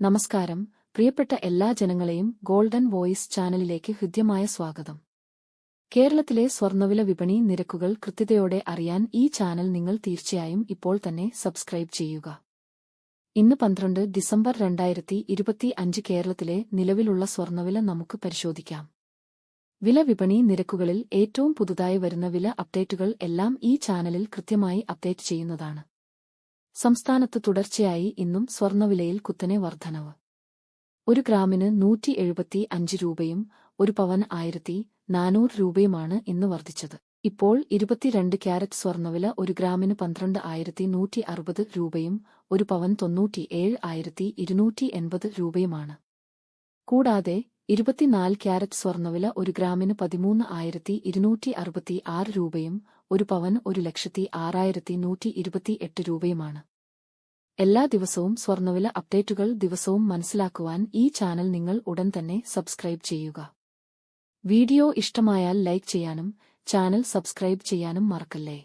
നമസ്കാരം. പ്രിയപ്പെട്ട എല്ലാ ജനങ്ങളെയും ഗോൾഡൻ വോയിസ് ചാനലിലേക്ക് ഹൃദ്യമായ സ്വാഗതം. കേരളത്തിലെ സ്വർണവില വിപണി നിരക്കുകൾ കൃത്യതയോടെ അറിയാൻ ഈ ചാനൽ നിങ്ങൾ തീർച്ചയായും ഇപ്പോൾ തന്നെ സബ്സ്ക്രൈബ് ചെയ്യുക. ഇന്ന് പന്ത്രണ്ട് ഡിസംബർ രണ്ടായിരത്തി ഇരുപത്തി അഞ്ച് കേരളത്തിലെ നിലവിലുള്ള സ്വർണവില നമുക്ക് പരിശോധിക്കാം. വില വിപണി നിരക്കുകളിൽ ഏറ്റവും പുതുതായി വരുന്ന വില അപ്ഡേറ്റുകൾ എല്ലാം ഈ ചാനലിൽ കൃത്യമായി അപ്ഡേറ്റ് ചെയ്യുന്നതാണ്. സംസ്ഥാനത്ത് തുടർച്ചയായി ഇന്നും സ്വർണവിലയിൽ കുത്തനെ വർധനവ്. ഒരു ഗ്രാമിന് നൂറ്റി എഴുപത്തി അഞ്ച് രൂപയും ഒരു പവൻ ആയിരത്തി നാനൂറ് രൂപയുമാണ് ഇന്ന് വർദ്ധിച്ചത്. ഇപ്പോൾ ഇരുപത്തിരണ്ട് ക്യാരറ്റ് സ്വർണവില ഒരു ഗ്രാമിന് പന്ത്രണ്ട് ആയിരത്തി നൂറ്റി അറുപത് രൂപയും ഒരു പവൻ തൊണ്ണൂറ്റി ഏഴ് ആയിരത്തി ഇരുന്നൂറ്റി എൺപത് രൂപയുമാണ്. കൂടാതെ ഇരുപത്തിനാല് ക്യാരറ്റ് സ്വർണവില ഒരു ഗ്രാമിന് പതിമൂന്ന് ആയിരത്തി ഇരുന്നൂറ്റി അറുപത്തി ആറ് രൂപയും ഒരു പവൻ ഒരു ലക്ഷത്തി ആറായിരത്തി നൂറ്റി ഇരുപത്തി എട്ട് രൂപയുമാണ്. എല്ലാ ദിവസവും സ്വർണവില അപ്ഡേറ്റുകൾ ദിവസവും മനസ്സിലാക്കുവാൻ ഈ ചാനൽ നിങ്ങൾ ഉടൻ തന്നെ സബ്സ്ക്രൈബ് ചെയ്യുക. വീഡിയോ ഇഷ്ടമായാൽ ലൈക്ക് ചെയ്യാനും ചാനൽ സബ്സ്ക്രൈബ് ചെയ്യാനും മറക്കല്ലേ?